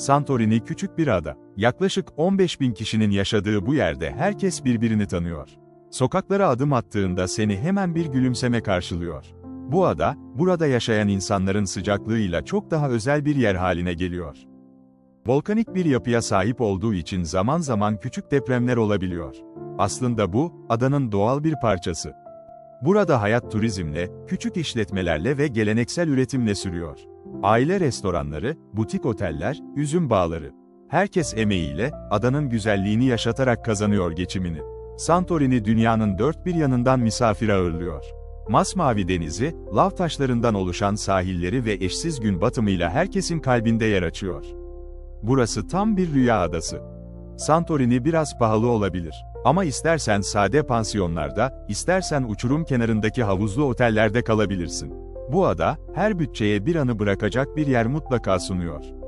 Santorini küçük bir ada. Yaklaşık 15 bin kişinin yaşadığı bu yerde herkes birbirini tanıyor. Sokaklara adım attığında seni hemen bir gülümseme karşılıyor. Bu ada, burada yaşayan insanların sıcaklığıyla çok daha özel bir yer haline geliyor. Volkanik bir yapıya sahip olduğu için zaman zaman küçük depremler olabiliyor. Aslında bu, adanın doğal bir parçası. Burada hayat turizmle, küçük işletmelerle ve geleneksel üretimle sürüyor. Aile restoranları, butik oteller, üzüm bağları. Herkes emeğiyle, adanın güzelliğini yaşatarak kazanıyor geçimini. Santorini dünyanın dört bir yanından misafir ağırlıyor. Masmavi denizi, lav taşlarından oluşan sahilleri ve eşsiz gün batımıyla herkesin kalbinde yer açıyor. Burası tam bir rüya adası. Santorini biraz pahalı olabilir. Ama istersen sade pansiyonlarda, istersen uçurum kenarındaki havuzlu otellerde kalabilirsin. Bu ada, her bütçeye bir anı bırakacak bir yer mutlaka sunuyor.